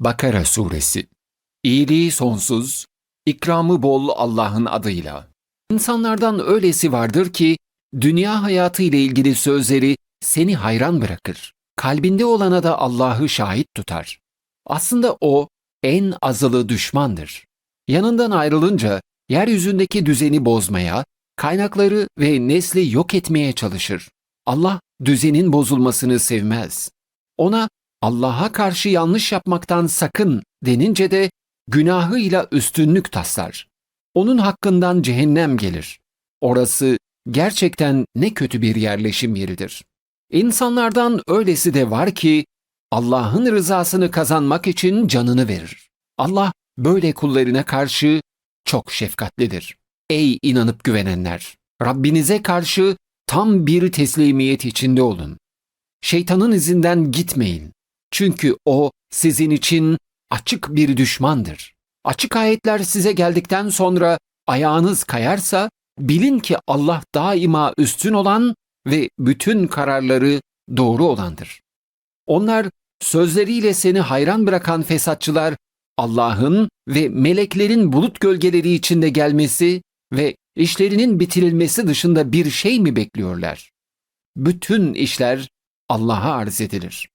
Bakara Suresi İyiliği sonsuz, ikramı bol Allah'ın adıyla. İnsanlardan öylesi vardır ki, dünya hayatı ile ilgili sözleri seni hayran bırakır. Kalbinde olana da Allah'ı şahit tutar. Aslında o en azılı düşmandır. Yanından ayrılınca yeryüzündeki düzeni bozmaya, kaynakları ve nesli yok etmeye çalışır. Allah düzenin bozulmasını sevmez. Ona Allah'a karşı yanlış yapmaktan sakın denince de günahıyla üstünlük taslar. Onun hakkından cehennem gelir. Orası gerçekten ne kötü bir yerleşim yeridir. İnsanlardan öylesi de var ki Allah'ın rızasını kazanmak için canını verir. Allah böyle kullarına karşı çok şefkatlidir. Ey inanıp güvenenler! Rabbinize karşı tam bir teslimiyet içinde olun. Şeytanın izinden gitmeyin. Çünkü o sizin için açık bir düşmandır. Açık ayetler size geldikten sonra ayağınız kayarsa bilin ki Allah daima üstün olan ve bütün kararları doğru olandır. Onlar sözleriyle seni hayran bırakan fesatçılar Allah'ın ve meleklerin bulut gölgeleri içinde gelmesi ve işlerinin bitirilmesi dışında bir şey mi bekliyorlar? Bütün işler Allah'a arz edilir.